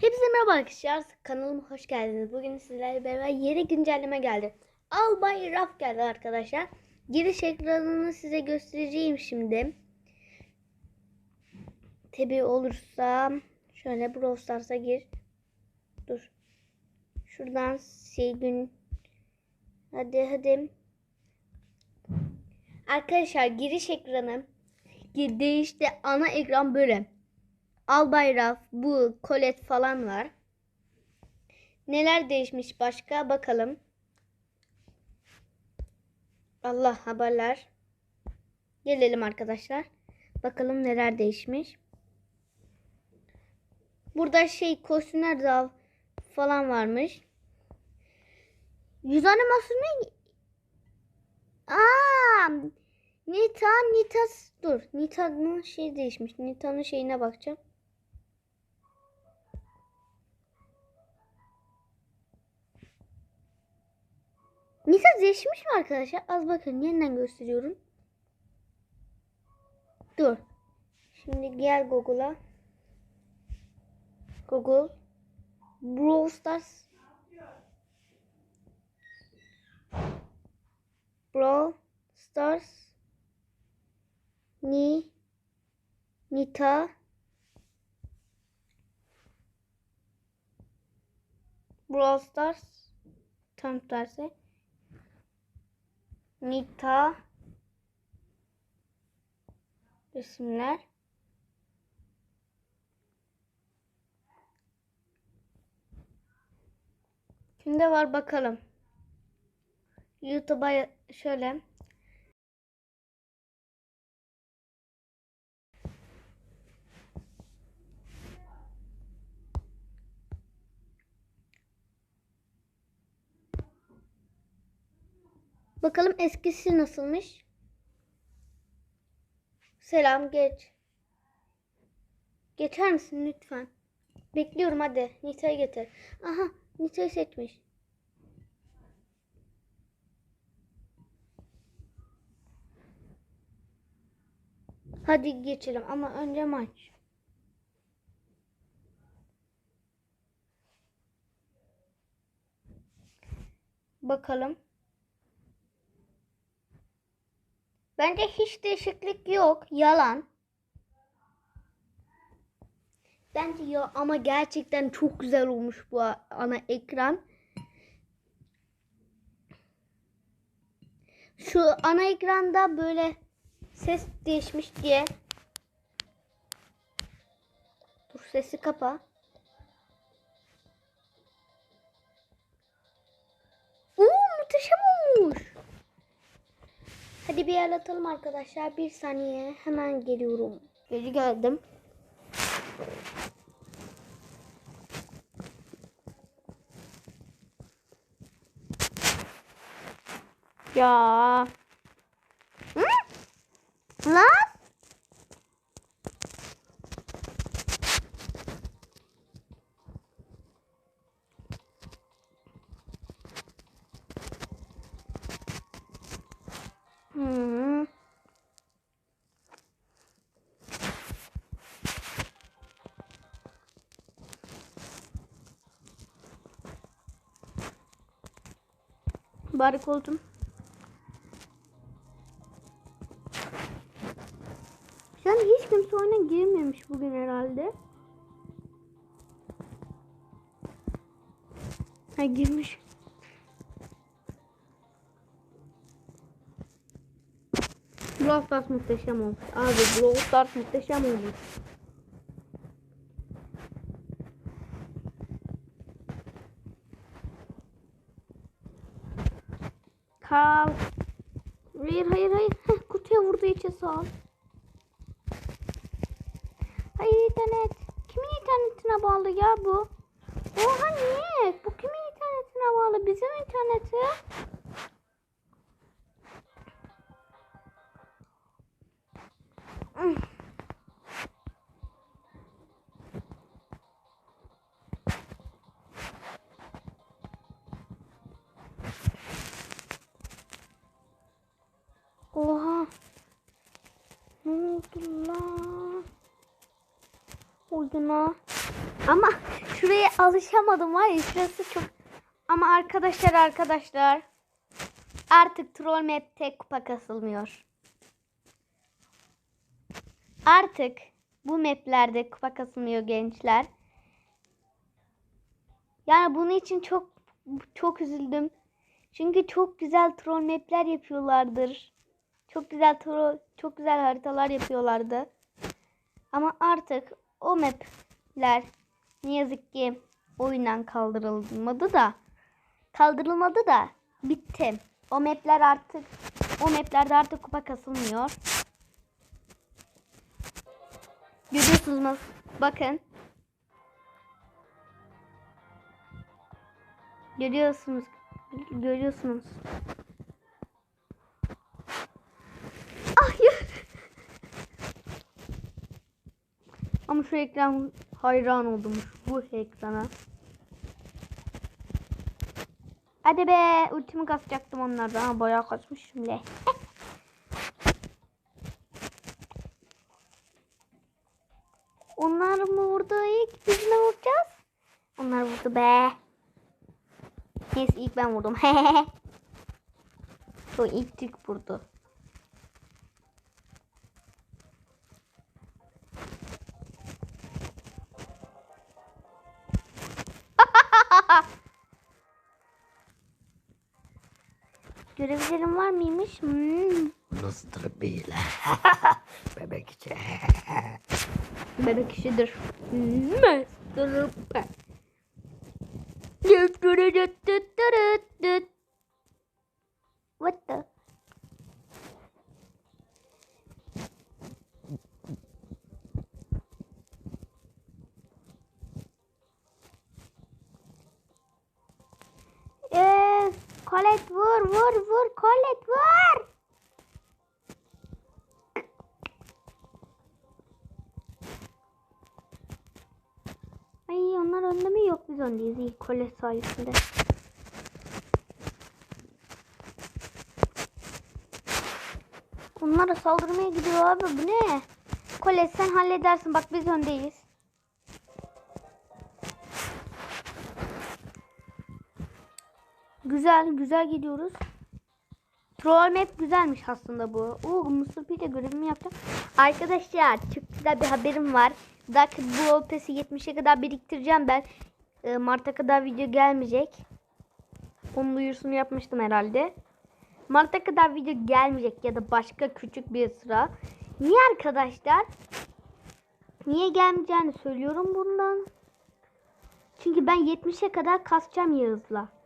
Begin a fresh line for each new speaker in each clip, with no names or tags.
Hepinize merhaba arkadaşlar. Kanalıma hoş geldiniz. Bugün sizlerle beraber yeni güncelleme geldi. Albay Raf geldi arkadaşlar. Giriş ekranını size göstereceğim şimdi. Tabi olursa şöyle Brawl Stars'a gir. Dur. Şuradan şey. Hadi hadi. Arkadaşlar giriş ekranı değişti. Ana ekran böyle. Albay Raf, bu Colette falan var. Neler değişmiş başka bakalım. Allah haberler. Gelelim arkadaşlar. Bakalım neler değişmiş. Burada şey kostümler de falan varmış. Yüz animasyonu Aa! Nita, Nita dur. Nita'nın şey değişmiş. Nita'nın şeyine bakacağım. Nisa değişmiş mi arkadaşlar? Az bakın yeniden gösteriyorum. Dur. Şimdi gel Google'a. Google. Brawl Stars. Brawl Stars. Ni. Nita. Brawl Stars. Tam tersi. Nita. Resimler Kimde var bakalım. YouTube'a şöyle Bakalım eskisi nasılmış? Selam geç. Geçer misin lütfen? Bekliyorum hadi. Nita'yı getir. Aha Nita'yı seçmiş. Hadi geçelim ama önce maç. Bakalım. Bence hiç değişiklik yok. Yalan. Bence ya ama gerçekten çok güzel olmuş bu ana ekran. Şu ana ekranda böyle ses değişmiş diye. Dur sesi kapa. Bir yer atalım arkadaşlar. Bir saniye hemen geliyorum. Geri geldim. Ya. Hı? Lan? Hmm. Barik oldum. Şu an hiç kimse oyuna girmemiş bugün herhalde. Ha girmiş. Brawl Stars muhteşem olmuş. Abi Brawl Stars muhteşem olmuş. Kal. Hayır hayır hayır. Heh, kutuya vurduğu için sağ ol. Hayır internet. Kimin internetine bağlı ya bu? Oha niye? Bu kimin internetine bağlı? Bizim interneti. Oha. Ne oldu lan? Oyuna. Ama şuraya alışamadım var ya şurası çok. Ama arkadaşlar arkadaşlar artık troll map'te kupa kasılmıyor. Artık bu maplerde kupa kasılmıyor gençler. Yani bunun için çok çok üzüldüm. Çünkü çok güzel troll map'ler yapıyorlardır. Çok güzel troll, çok güzel haritalar yapıyorlardı. Ama artık o map'ler ne yazık ki oyundan kaldırılmadı da kaldırılmadı da bitti. O map'ler artık o map'lerde artık kupa kasılmıyor. Görüyorsunuz? Bakın. Görüyorsunuz. Görüyorsunuz. Hayır. Ama şu ekran hayran oldum bu ekrana. Hadi be ultimi kasacaktım onlardan ama bayağı kasmışım le. Onlar mı vurdu ilk biz mi vuracağız? Onlar vurdu be. Neyse ilk ben vurdum. o ilk Türk vurdu. Görevlerim var mıymış? Hmm.
Nasıldır böyle? Bebek içi.
Bebek işidir. Master What the? Ee, Colette vur vur vur Colette vur. Ay onlar önde mi yok biz öndeyiz iyi Colette sayesinde. Onlara saldırmaya gidiyor abi bu ne? Colette sen halledersin bak biz öndeyiz. Güzel güzel gidiyoruz. Troll map güzelmiş aslında bu. Oo Mustafa ile görevimi yaptım. Arkadaşlar çok güzel bir haberim var. Dark Brawl Pass'i 70'e kadar biriktireceğim ben. Ee, Mart'a kadar video gelmeyecek. Onun duyurusunu yapmıştım herhalde. Mart'a kadar video gelmeyecek ya da başka küçük bir sıra. Niye arkadaşlar? Niye gelmeyeceğini söylüyorum bundan. Çünkü ben 70'e kadar kasacağım Yağız'la.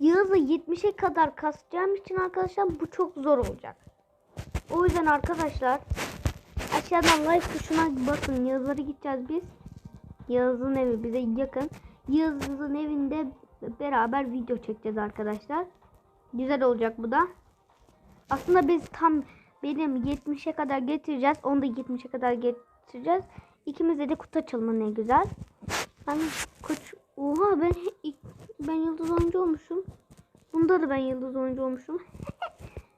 Yağız'la 70'e kadar kasacağım için arkadaşlar bu çok zor olacak. O yüzden arkadaşlar aşağıdan like tuşuna bakın. Yağız'lara gideceğiz biz. Yağız'ın evi bize yakın. Yağız'ın evinde beraber video çekeceğiz arkadaşlar. Güzel olacak bu da. Aslında biz tam benim 70'e kadar getireceğiz. Onu da 70'e kadar getireceğiz. İkimize de kutu açılımı ne güzel. Ben koç Oha ben ben yıldız oyuncu olmuşum. Bunda da ben yıldız oyuncu olmuşum.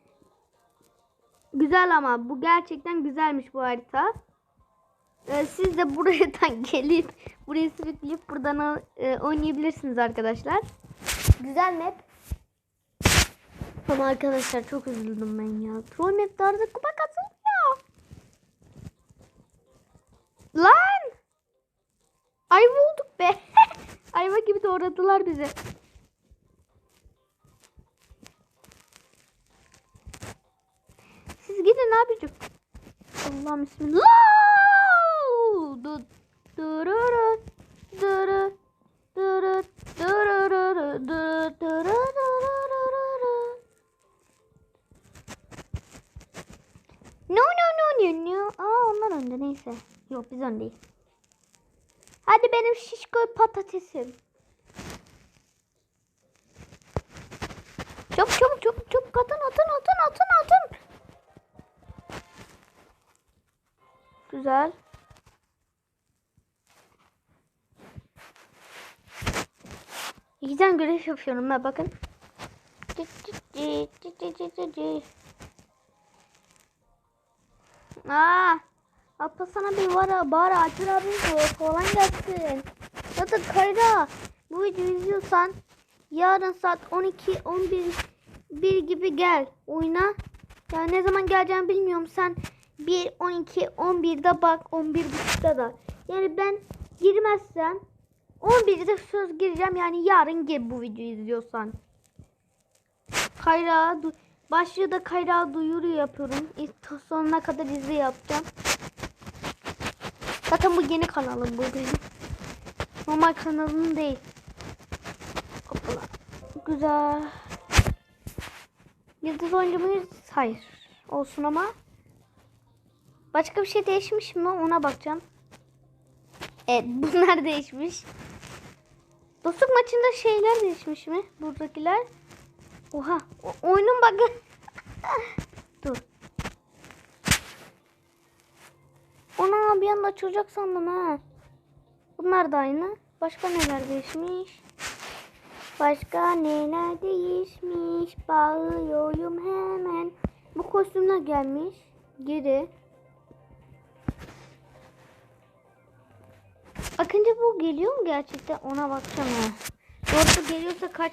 güzel ama bu gerçekten güzelmiş bu harita. Ee, siz de buradan gelip buraya sürükleyip buradan e, oynayabilirsiniz arkadaşlar. Güzel map. Ama arkadaşlar çok üzüldüm ben ya. Troll map tarzı kupa katılmıyor. Lan! Ayva olduk be. Doğradılar bizi. Siz gidin abicim. Allah'ım bismillah. Du-. No no no no no. Aa onlar önde neyse. Yok biz öndeyiz. Hadi benim şişko patatesim. Çabuk çabuk çabuk atın atın atın atın atın. Güzel. Tane görev yapıyorum ben bakın. Aa, Atlasana bir var bari Alper abi falan gelsin. Zaten Kayra bu videoyu izliyorsan yarın saat 12 11 1 gibi gel oyuna. Yani ne zaman geleceğimi bilmiyorum. Sen 1 12 11'de bak 11 buçukta da. Yani ben girmezsem 11'de söz gireceğim. Yani yarın gel bu videoyu izliyorsan. Kayra başlığı da Kayra duyuru yapıyorum. Sonuna kadar izle yapacağım. Zaten bu yeni kanalım bu benim. Normal kanalım değil. Hoppala. Güzel. Yıldız oyuncu muyuz? Hayır. Olsun ama. Başka bir şey değişmiş mi? Ona bakacağım. Evet bunlar değişmiş. Dostluk maçında şeyler değişmiş mi? Buradakiler. Oha. O, oyunun bug'ı. Dur. Ona bir anda açılacak sandım ha. Bunlar da aynı. Başka neler değişmiş? Başka neler değişmiş? Bağlıyorum hemen. Bu kostümler gelmiş. Geri. Akıncı bu geliyor mu gerçekten? Ona bakacağım ha. Doğrusu geliyorsa kaç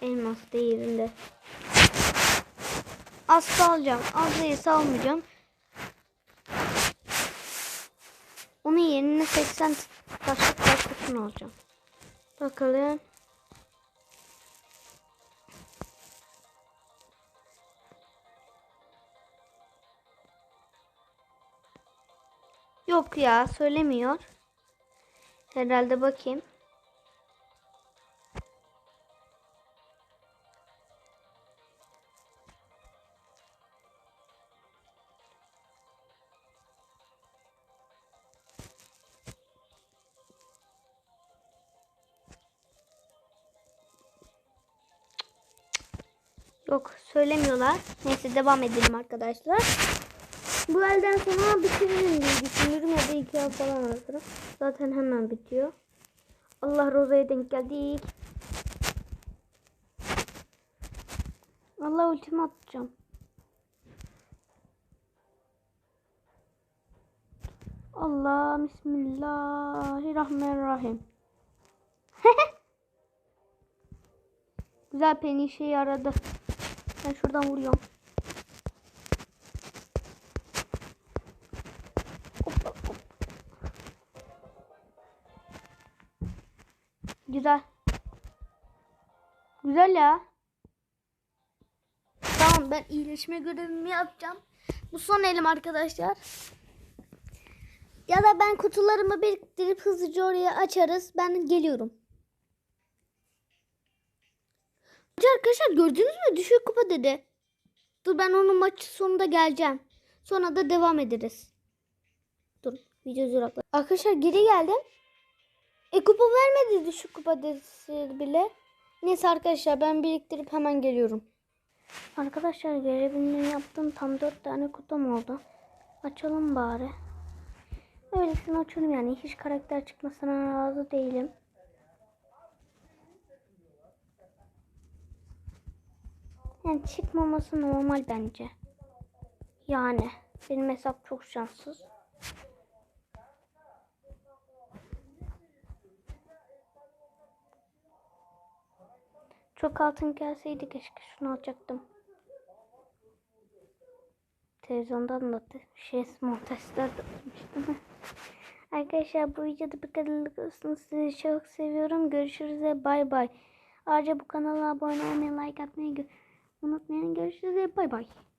elmas değerinde? Asla alacağım. Az değilse almayacağım. Onun yerine 80 taşlık taş kutusunu alacağım. Bakalım. Yok ya söylemiyor. Herhalde bakayım. Yok söylemiyorlar. Neyse devam edelim arkadaşlar. Bu elden sonra bitiririm diye düşünüyorum ya da iki ay falan alırım. Zaten hemen bitiyor. Allah Roza'ya denk geldik. Allah ultimi atacağım. Allah Bismillahirrahmanirrahim. Güzel peni işe yaradı. Ben şuradan vuruyorum. Güzel. Güzel ya. Tamam ben iyileşme görevimi yapacağım. Bu son elim arkadaşlar. Ya da ben kutularımı biriktirip hızlıca oraya açarız. Ben geliyorum. Arkadaşlar gördünüz mü? Düşük kupa dedi. Dur ben onun maçı sonunda geleceğim. Sonra da devam ederiz. Dur video durakla. Arkadaşlar geri geldim. E kupa vermedi düşük kupa desi bile. Neyse arkadaşlar ben biriktirip hemen geliyorum. Arkadaşlar görevini yaptım. Tam 4 tane kutum oldu. Açalım bari. Öylesine açıyorum yani. Hiç karakter çıkmasına razı değilim. Yani çıkmaması normal bence. Yani benim hesap çok şanssız. Çok altın gelseydi keşke şunu alacaktım. Televizyondan da şey montajlar da atmıştım. Arkadaşlar bu videoda bu kadarlık olsun. Sizi çok seviyorum. Görüşürüz. Bay bay. Ayrıca bu kanala abone olmayı, like atmayı unutmayın. Görüşürüz. Bay bay.